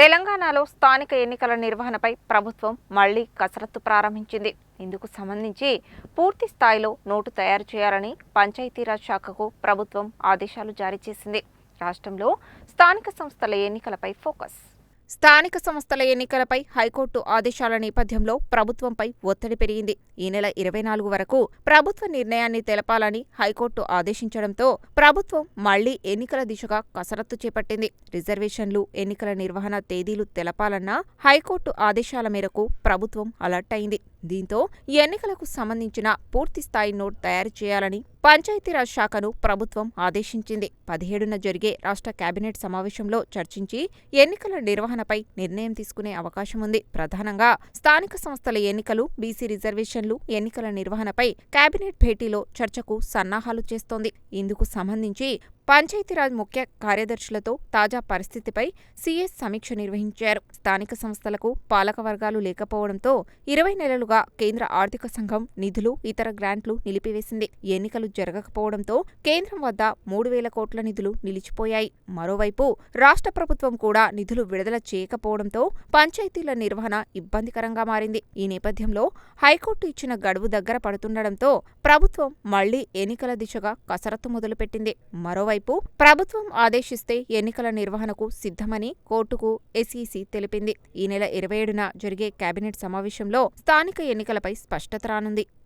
తెలంగాణలో స్థానిక ఎన్నికల నిర్వహణపై ప్రభుత్వం మళ్ళీ కసరత్తు ప్రారంభించింది. ఇందుకు సంబంధించి పూర్తి స్థాయిలో నోటు తయారు చేయాలని పంచాయతీరాజ్ శాఖకు ప్రభుత్వం ఆదేశాలు జారీ చేసింది. రాష్ట్రంలో స్థానిక సంస్థల ఎన్నికలపై ఫోకస్. స్థానిక సంస్థల ఎన్నికలపై హైకోర్టు ఆదేశాల నేపథ్యంలో ప్రభుత్వంపై ఒత్తిడి పెరిగింది. ఈ నెల ఇరవై నాలుగు వరకు ప్రభుత్వ నిర్ణయాన్ని తెలపాలని హైకోర్టు ఆదేశించడంతో ప్రభుత్వం మళ్ళీ ఎన్నికల దిశగా కసరత్తు చేపట్టింది. రిజర్వేషన్లు ఎన్నికల నిర్వహణ తేదీలు తెలపాలన్న హైకోర్టు ఆదేశాల మేరకు ప్రభుత్వం అలర్ట్ అయింది. దీంతో ఎన్నికలకు సంబంధించిన పూర్తిస్థాయి నోట్ తయారు చేయాలని పంచాయతీరాజ్ శాఖను ప్రభుత్వం ఆదేశించింది. పదిహేడున జరిగే రాష్ట్ర కేబినెట్ సమావేశంలో చర్చించి ఎన్నికల నిర్వహణపై నిర్ణయం తీసుకునే అవకాశం ఉంది. ప్రధానంగా స్థానిక సంస్థల ఎన్నికలు బీసీ రిజర్వేషన్లు ఎన్నికల నిర్వహణపై కేబినెట్ భేటీలో చర్చకు సన్నాహాలు చేస్తోంది. ఇందుకు సంబంధించి పంచాయతీరాజ్ ముఖ్య కార్యదర్శులతో తాజా పరిస్థితిపై సీఎస్ సమీక్ష నిర్వహించారు. స్థానిక సంస్థలకు పాలక వర్గాలు లేకపోవడంతో ఇరవై నెలలుగా కేంద్ర ఆర్థిక సంఘం నిధులు ఇతర గ్రాంట్లు నిలిపివేసింది. ఎన్నికలు జరగకపోవడంతో కేంద్రం వద్ద మూడు వేల కోట్ల నిధులు నిలిచిపోయాయి. మరోవైపు రాష్ట్ర ప్రభుత్వం కూడా నిధులు విడుదల చేయకపోవడంతో పంచాయతీల నిర్వహణ ఇబ్బందికరంగా మారింది. ఈ నేపథ్యంలో హైకోర్టు ఇచ్చిన గడువు దగ్గర పడుతుండటంతో ప్రభుత్వం మళ్ళీ ఎన్నికల దిశగా కసరత్తు మొదలుపెట్టింది. మరోవైపు మరోవైపు ప్రభుత్వం ఆదేశిస్తే ఎన్నికల నిర్వహణకు సిద్ధమని కోర్టుకు ఎస్ఈసీ తెలిపింది. ఈ నెల ఇరవై ఏడున జరిగే కేబినెట్ సమావేశంలో స్థానిక ఎన్నికలపై స్పష్టత రానుంది.